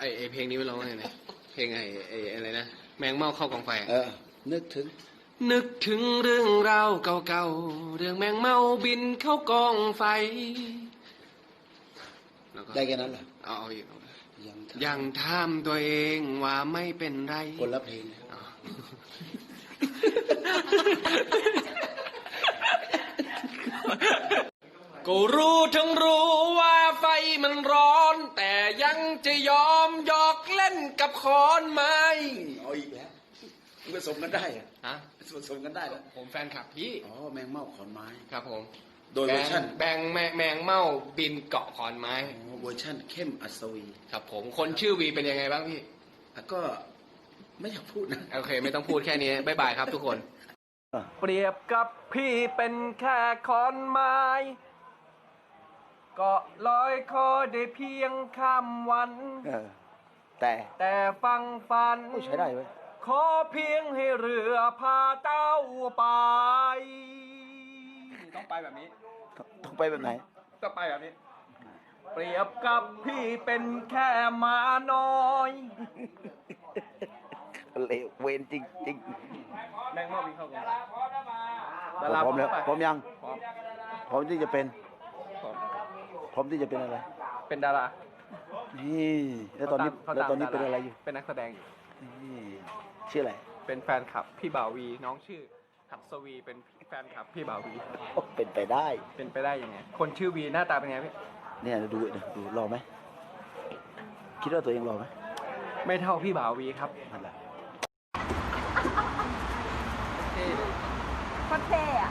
ไอไอเพลงนี้ไม่ร้องไงนะเพลงไอไออะไรนะแมงเม่าเข้ากองไฟอะเออ นึกถึง นึกถึงเรื่องราวเก่าๆเรื่องแมงเม่าบินเข้ากองไฟแล้วก็ได้แค่นั้นเหรอเอาเอาอีกเอาอีกยังยังถามตัวเองว่าไม่เป็นไรคนละเพลงอ๋อก็รู้ทั้งรู้ ยังจะยอมหยอกเล่นกับขอนไม้เอาอีกแล้วผสมกันได้เหรอฮะผสมกันได้เหรอผมแฟนคลับพี่ อ๋อแมงเม่าขอนไม้ ครับผม โดยเวอร์ชันแบงแมงแมงเม่าบินเกาะขอนไม้อ๋อเวอร์ชันเข้มอัศวี ครับผม คนชื่อวีเป็นยังไงบ้างพี่อะก็ไม่อยากพูดนะ โอเค ไม่ต้องพูดแค่นี้บ๊ายบายครับทุกคนอะเปรียบกับพี่เป็นแค่ขอนไม้เกาะลอยคอได้เพียงข้ามวัน เออ แต่แต่ฟังฝัน โอ้ยใช้ได้เว้ยขอเพียงให้เรือพาเจ้าไปต้องไปแบบนี้ต้องไปแบบไหน ต้องไปแบบนี้ เปรียบกับพี่เป็นแค่หมาน้อย เลวเวนจริงจริงแมงเม่าบินเข้ากันพร้อมแล้วพร้อมยัง พร้อม พร้อมที่จะเป็นพร้อม พร้อมที่จะเป็นอะไร เป็นดารานี่แล้วตอนนี้ขาแล้วตามตอนนี้ดาเป็นอะไรอยู่เป็นนักแสดงอยู่ นี่ชื่ออะไรเป็นแฟนคลับพี่บ่าววีน้องชื่อหัดสวีเป็นแฟนคลับพี่บ่าววีโอ้เป็นไปได้ เป็นไปได้ยังไงคนชื่อวีหน้าตาเป็นไงพี่เนี่ยดูดูดูรอไหมคิดว่าตัวเองรอไหมไม่เท่าพี่บ่าววีครับนั่นแหละโคตรเท่อะ